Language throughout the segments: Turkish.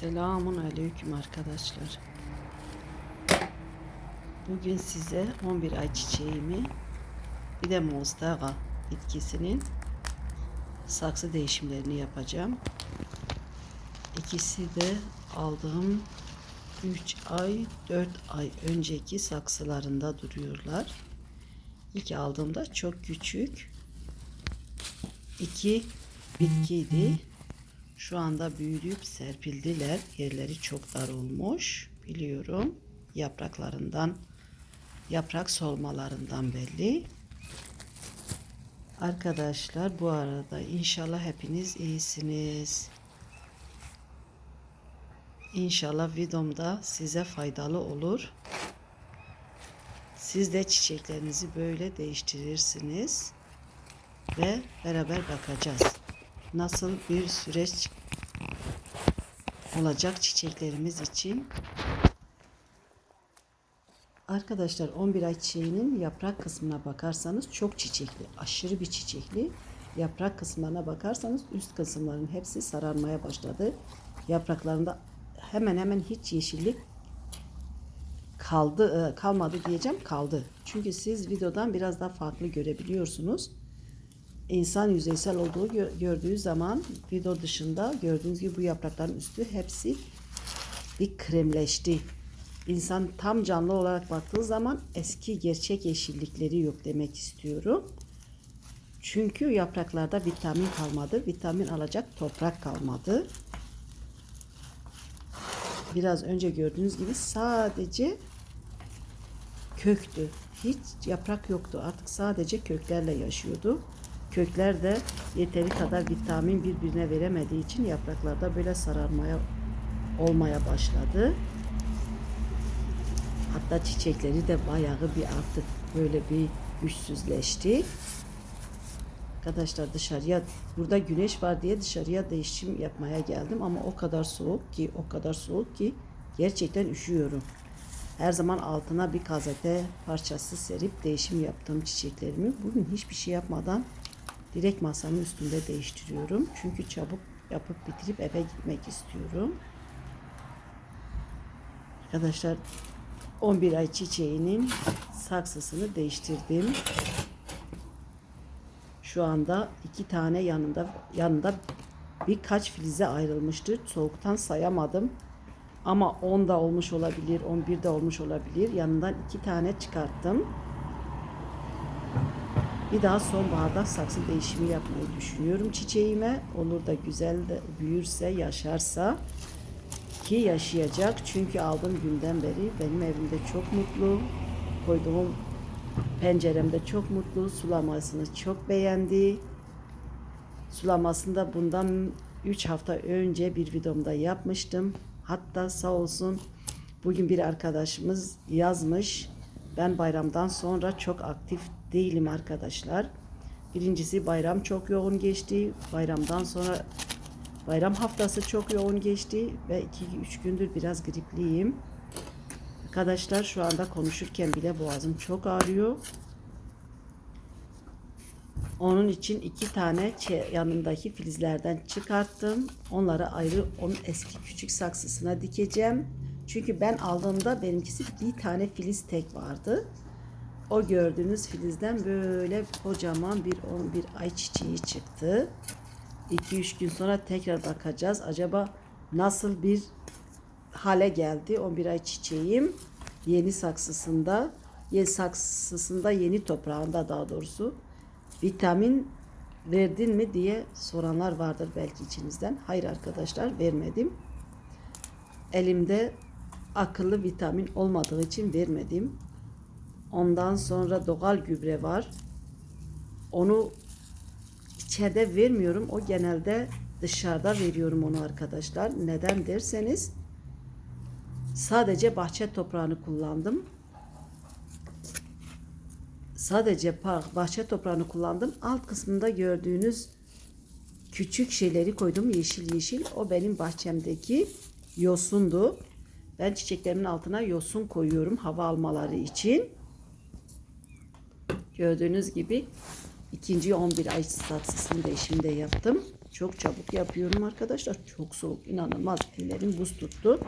Selamun aleyküm arkadaşlar. Bugün size 11 ay çiçeğimi bir de monstera bitkisinin saksı değişimlerini yapacağım. İkisi de aldığım 3 ay 4 ay önceki saksılarında duruyorlar. İlk aldığımda çok küçük iki bitkiydi. Şu anda büyüyüp serpildiler. Yerleri çok dar olmuş. Biliyorum. Yapraklarından, yaprak solmalarından belli. Arkadaşlar bu arada inşallah hepiniz iyisiniz. İnşallah videomda size faydalı olur. Siz de çiçeklerinizi böyle değiştirirsiniz ve beraber bakacağız. Nasıl bir süreç olacak çiçeklerimiz için. Arkadaşlar 11 ay çiçeğinin yaprak kısmına bakarsanız çok çiçekli, aşırı bir çiçekli. Yaprak kısımlarına bakarsanız üst kısımların hepsi sararmaya başladı. Yapraklarında hemen hemen hiç yeşillik kaldı e, kalmadı diyeceğim kaldı. Çünkü siz videodan biraz daha farklı görebiliyorsunuz. İnsan yüzeysel olduğu gö- gördüğü zaman video dışında gördüğünüz gibi bu yaprakların üstü hepsi bir kremleşti. İnsan tam canlı olarak baktığı zaman eski gerçek yeşillikleri yok demek istiyorum. Çünkü yapraklarda vitamin kalmadı. Vitamin alacak toprak kalmadı. Biraz önce gördüğünüz gibi sadece köktü. Hiç yaprak yoktu. Artık sadece köklerle yaşıyordu. Kökler de yeteri kadar vitamin birbirine veremediği için yapraklarda böyle sararmaya olmaya başladı. Hatta çiçekleri de bayağı bir artık böyle bir güçsüzleşti. Arkadaşlar dışarıya burada güneş var diye dışarıya değişim yapmaya geldim ama o kadar soğuk ki o kadar soğuk ki gerçekten üşüyorum. Her zaman altına bir gazete parçası serip değişim yaptığım çiçeklerimi bugün hiçbir şey yapmadan direkt masanın üstünde değiştiriyorum. Çünkü çabuk yapıp bitirip eve gitmek istiyorum. Arkadaşlar 11 ay çiçeğinin saksısını değiştirdim. Şu anda iki tane yanında yanında birkaç filize ayrılmıştır. Soğuktan sayamadım. Ama 10 da olmuş olabilir, 11 de olmuş olabilir. Yanından iki tane çıkarttım. Bir daha sonbaharda saksı değişimi yapmayı düşünüyorum çiçeğime. Olur da güzel de büyürse, yaşarsa ki yaşayacak. Çünkü aldığım günden beri benim evimde çok mutlu. Koyduğum penceremde çok mutlu. Sulamasını çok beğendi. Sulamasında bundan 3 hafta önce bir videomda yapmıştım. Hatta sağ olsun bugün bir arkadaşımız yazmış. Ben bayramdan sonra çok aktif değilim arkadaşlar. Birincisi bayram çok yoğun geçti. Bayramdan sonra bayram haftası çok yoğun geçti ve 2-3 gündür biraz gripliyim. Arkadaşlar şu anda konuşurken bile boğazım çok ağrıyor. Onun için iki tane yanındaki filizlerden çıkarttım. Onları ayrı onun eski küçük saksısına dikeceğim. Çünkü ben aldığımda benimkisi bir tane filiz tek vardı. O gördüğünüz filizden böyle kocaman bir 11 ay çiçeği çıktı. 2-3 gün sonra tekrar bakacağız. Acaba nasıl bir hale geldi 11 ay çiçeğim yeni saksısında yeni saksısında yeni toprağında daha doğrusu vitamin verdin mi diye soranlar vardır belki içinizden. Hayır arkadaşlar vermedim. Elimde akıllı vitamin olmadığı için vermedim. Ondan sonra doğal gübre var. Onu içeride vermiyorum. O genelde dışarıda veriyorum onu arkadaşlar. Neden derseniz sadece bahçe toprağını kullandım. Sadece bahçe toprağını kullandım. Alt kısmında gördüğünüz küçük şeyleri koydum yeşil yeşil. O benim bahçemdeki yosundu. Ben çiçeklerimin altına yosun koyuyorum hava almaları için. Gördüğünüz gibi ikinci 11 ay saksısını değişimde yaptım. Çok çabuk yapıyorum arkadaşlar. Çok soğuk. inanılmaz. Ellerim buz tuttu.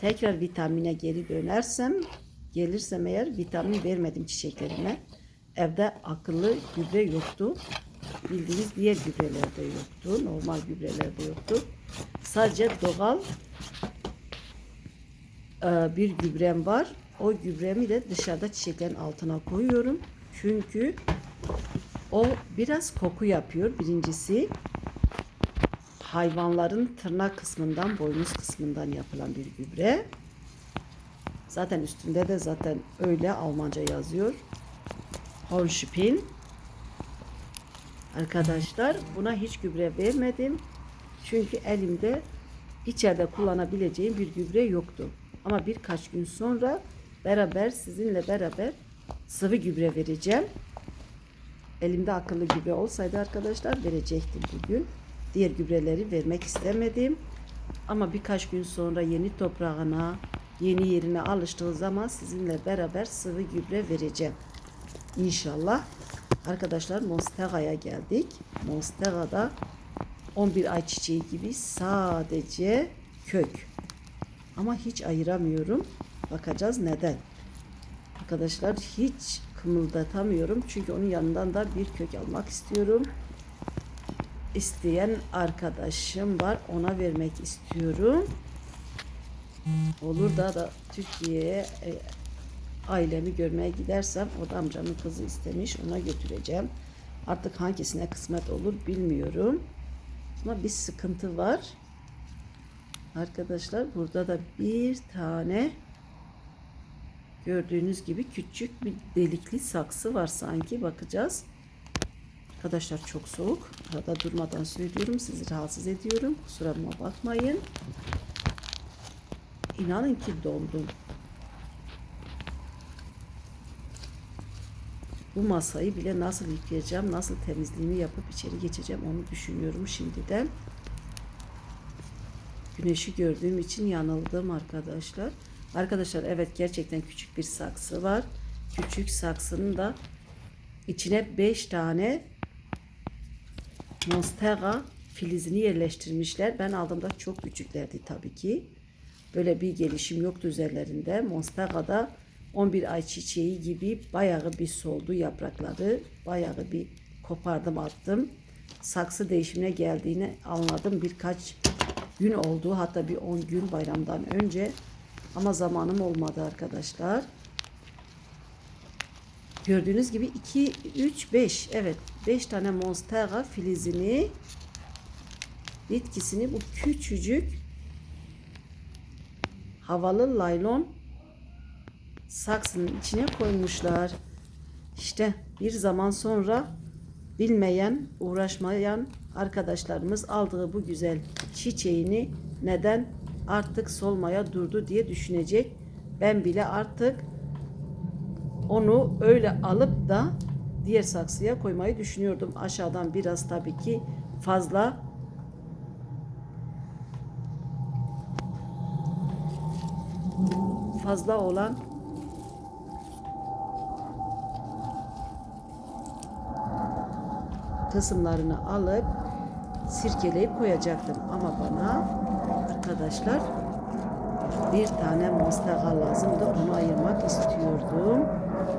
Tekrar vitamine geri dönersem, gelirsem eğer vitamin vermedim çiçeklerime. Evde akıllı gübre yoktu. Bildiğiniz diğer gübrelerde yoktu. Normal gübrelerde yoktu. Sadece doğal e, bir gübrem var. O gübremi de dışarıda çiçeklerin altına koyuyorum. Çünkü o biraz koku yapıyor birincisi. Hayvanların tırnak kısmından, boynuz kısmından yapılan bir gübre. Zaten üstünde de zaten öyle Almanca yazıyor. Hornspin. Arkadaşlar buna hiç gübre vermedim. Çünkü elimde içeride kullanabileceğim bir gübre yoktu. Ama birkaç gün sonra beraber sizinle beraber sıvı gübre vereceğim. Elimde akıllı gübre olsaydı arkadaşlar verecektim bugün. Diğer gübreleri vermek istemedim. Ama birkaç gün sonra yeni toprağına, yeni yerine alıştığı zaman sizinle beraber sıvı gübre vereceğim. İnşallah. Arkadaşlar Monstera'ya geldik. Monstera'da 11 ay çiçeği gibi sadece kök. Ama hiç ayıramıyorum. Bakacağız neden. Arkadaşlar hiç kımıldatamıyorum. Çünkü onun yanından da bir kök almak istiyorum. İsteyen arkadaşım var. Ona vermek istiyorum. Olur da da Türkiye'ye e, ailemi görmeye gidersem o da amcamın kızı istemiş. Ona götüreceğim. Artık hangisine kısmet olur bilmiyorum. Ama bir sıkıntı var. Arkadaşlar burada da bir tane gördüğünüz gibi küçük bir delikli saksı var sanki bakacağız. Arkadaşlar çok soğuk. Arada durmadan söylüyorum. Sizi rahatsız ediyorum. Kusuruma bakmayın. İnanın ki dondum. Bu masayı bile nasıl yıkayacağım, nasıl temizliğini yapıp içeri geçeceğim onu düşünüyorum şimdiden. Güneşi gördüğüm için yanıldım arkadaşlar. Arkadaşlar evet gerçekten küçük bir saksı var. Küçük saksının da içine 5 tane Monstera filizini yerleştirmişler. Ben aldığımda çok küçüklerdi tabii ki. Böyle bir gelişim yoktu üzerlerinde. Monstera'da 11 ay çiçeği gibi bayağı bir soldu yaprakları. Bayağı bir kopardım attım. Saksı değişimine geldiğini anladım. Birkaç gün oldu. Hatta bir 10 gün bayramdan önce. Ama zamanım olmadı arkadaşlar. Gördüğünüz gibi 2, 3, 5. Evet 5 tane monstera filizini bitkisini bu küçücük havalı laylon saksının içine koymuşlar. İşte bir zaman sonra bilmeyen, uğraşmayan arkadaşlarımız aldığı bu güzel çiçeğini neden artık solmaya durdu diye düşünecek. Ben bile artık onu öyle alıp da diğer saksıya koymayı düşünüyordum. Aşağıdan biraz tabii ki fazla fazla olan kısımlarını alıp sirkeleyip koyacaktım ama bana arkadaşlar. Bir tane monstera lazımdı onu ayırmak istiyordum.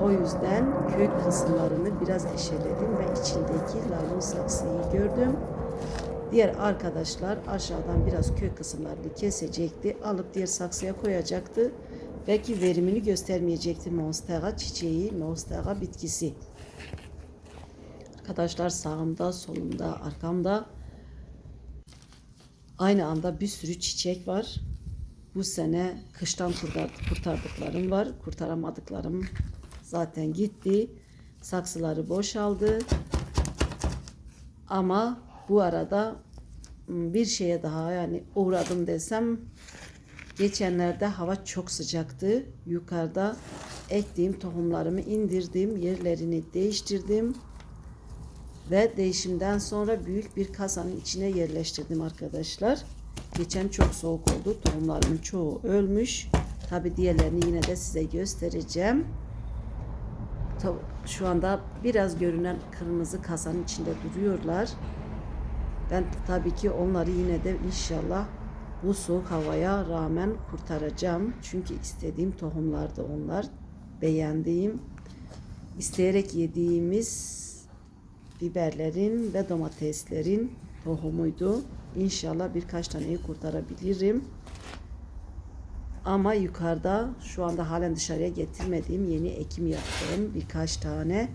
O yüzden kök kısımlarını biraz eşeledim ve içindeki laylon saksıyı gördüm. Diğer arkadaşlar aşağıdan biraz kök kısımlarını kesecekti alıp diğer saksıya koyacaktı. Belki verimini göstermeyecekti monstera çiçeği monstera bitkisi. Arkadaşlar sağımda, solumda, arkamda aynı anda bir sürü çiçek var. Bu sene kıştan kurtardıklarım var. Kurtaramadıklarım zaten gitti. Saksıları boşaldı. Ama bu arada bir şeye daha yani uğradım desem geçenlerde hava çok sıcaktı. Yukarıda ektiğim tohumlarımı indirdim. Yerlerini değiştirdim. Ve değişimden sonra büyük bir kasanın içine yerleştirdim arkadaşlar. Geçen çok soğuk oldu. Tohumlarımın çoğu ölmüş. Tabi diğerlerini yine de size göstereceğim. Şu anda biraz görünen kırmızı kasanın içinde duruyorlar. Ben tabii ki onları yine de inşallah bu soğuk havaya rağmen kurtaracağım. Çünkü istediğim tohumlardı onlar. Beğendiğim, isteyerek yediğimiz biberlerin ve domateslerin tohumuydu. İnşallah birkaç taneyi kurtarabilirim. Ama yukarıda şu anda halen dışarıya getirmediğim yeni ekim yaptığım birkaç tane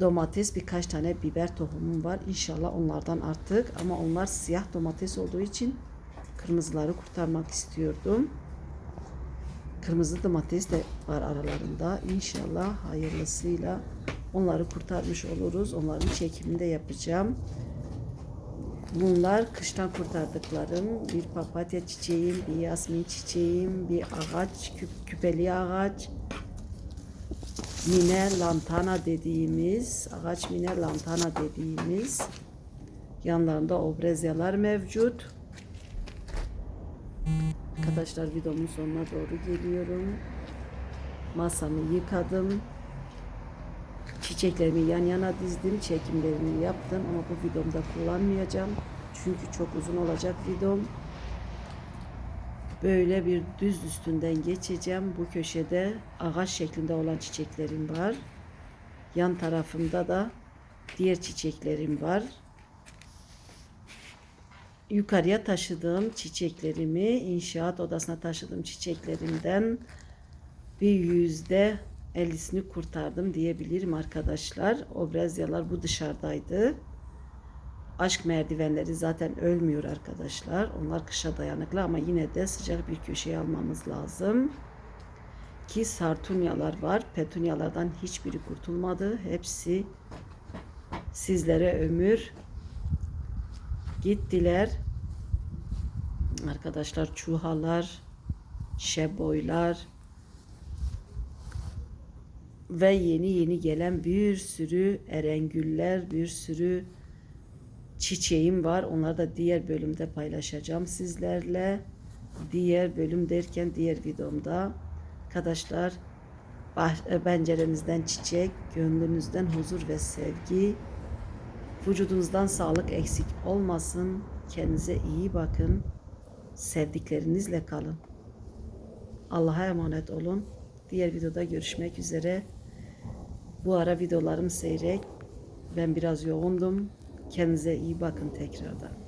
domates, birkaç tane biber tohumum var. İnşallah onlardan artık ama onlar siyah domates olduğu için kırmızıları kurtarmak istiyordum. Kırmızı domates de var aralarında. İnşallah hayırlısıyla onları kurtarmış oluruz. Onların çekimini de yapacağım. Bunlar kıştan kurtardıklarım. Bir papatya çiçeğim, bir yasmin çiçeğim, bir ağaç, küp, küpeli ağaç. Mine lantana dediğimiz, ağaç mine lantana dediğimiz. Yanlarında obrezyalar mevcut. Arkadaşlar videomun sonuna doğru geliyorum. Masamı yıkadım. Çiçeklerimi yan yana dizdim. Çekimlerini yaptım ama bu videomda kullanmayacağım. Çünkü çok uzun olacak videom. Böyle bir düz üstünden geçeceğim. Bu köşede ağaç şeklinde olan çiçeklerim var. Yan tarafımda da diğer çiçeklerim var. Yukarıya taşıdığım çiçeklerimi inşaat odasına taşıdığım çiçeklerimden bir yüzde ellisini kurtardım diyebilirim arkadaşlar. Obrezyalar bu dışarıdaydı. Aşk merdivenleri zaten ölmüyor arkadaşlar. Onlar kışa dayanıklı ama yine de sıcak bir köşeye almamız lazım. Ki sartunyalar var. Petunyalardan hiçbiri kurtulmadı. Hepsi sizlere ömür gittiler. Arkadaşlar çuhalar, şeboylar, ve yeni yeni gelen bir sürü erengüller, bir sürü çiçeğim var. Onları da diğer bölümde paylaşacağım sizlerle. Diğer bölüm derken diğer videomda. Arkadaşlar bah- pencerenizden çiçek, gönlünüzden huzur ve sevgi, vücudunuzdan sağlık eksik olmasın. Kendinize iyi bakın. Sevdiklerinizle kalın. Allah'a emanet olun. Diğer videoda görüşmek üzere. Bu ara videolarım seyrek. Ben biraz yoğundum. Kendinize iyi bakın tekrardan.